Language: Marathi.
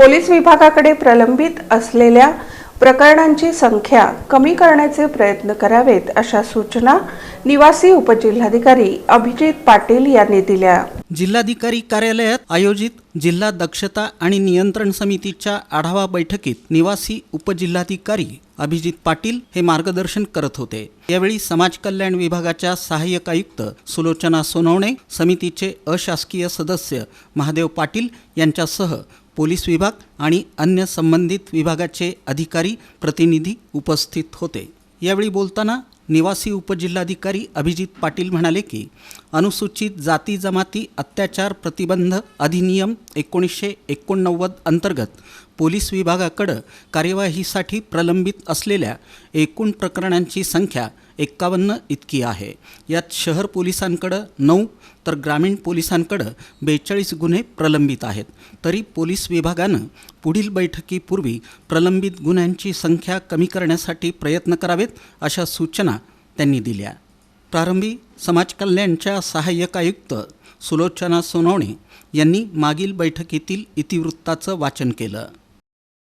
पोलीस विभागाकडे प्रलंबित असलेल्या प्रकरणांची संख्या कमी करण्याचे प्रयत्न करावेत अशा सूचना निवासी उपजिल्हाधिकारी अभिजित पाटील यांनी दिल्या. जिल्हाधिकारी कार्यालयात आयोजित जिल्हा दक्षता आणि नियंत्रण समितीच्या आढावा बैठकीत निवासी उपजिल्हाधिकारी अभिजित पाटील हे मार्गदर्शन करत होते. यावेळी समाज कल्याण विभागाच्या सहाय्यक आयुक्त सुलोचना सोनवणे समितीचे अशासकीय सदस्य महादेव पाटील यांच्यासह पोलीस विभाग आणि अन्य संबंधित विभागाचे अधिकारी प्रतिनिधी उपस्थित होते. यावेळी बोलताना निवासी उपजिल्हाधिकारी अभिजित पाटील म्हणाले की अनुसूचित जाती जमाती अत्याचार प्रतिबंध अधिनियम एकोणीसशे एकोणनव्वद अंतर्गत पोलीस विभागाकडं कार्यवाहीसाठी प्रलंबित असलेल्या एकूण प्रकरणांची संख्या एक्कावन्न इतकी आहे. यात शहर पोलिसांकडं नऊ तर ग्रामीण पोलिसांकडं बेचाळीस गुन्हे प्रलंबित आहेत. तरी पोलीस विभागानं पुढील बैठकीपूर्वी प्रलंबित गुन्ह्यांची संख्या कमी करण्यासाठी प्रयत्न करावेत अशा सूचना त्यांनी दिल्या. प्रारंभी समाज कल्याणच्या सहाय्यक आयुक्त सुलोचना सोनवणे यांनी मागील बैठकीतील इतिवृत्ताचं वाचन केलं.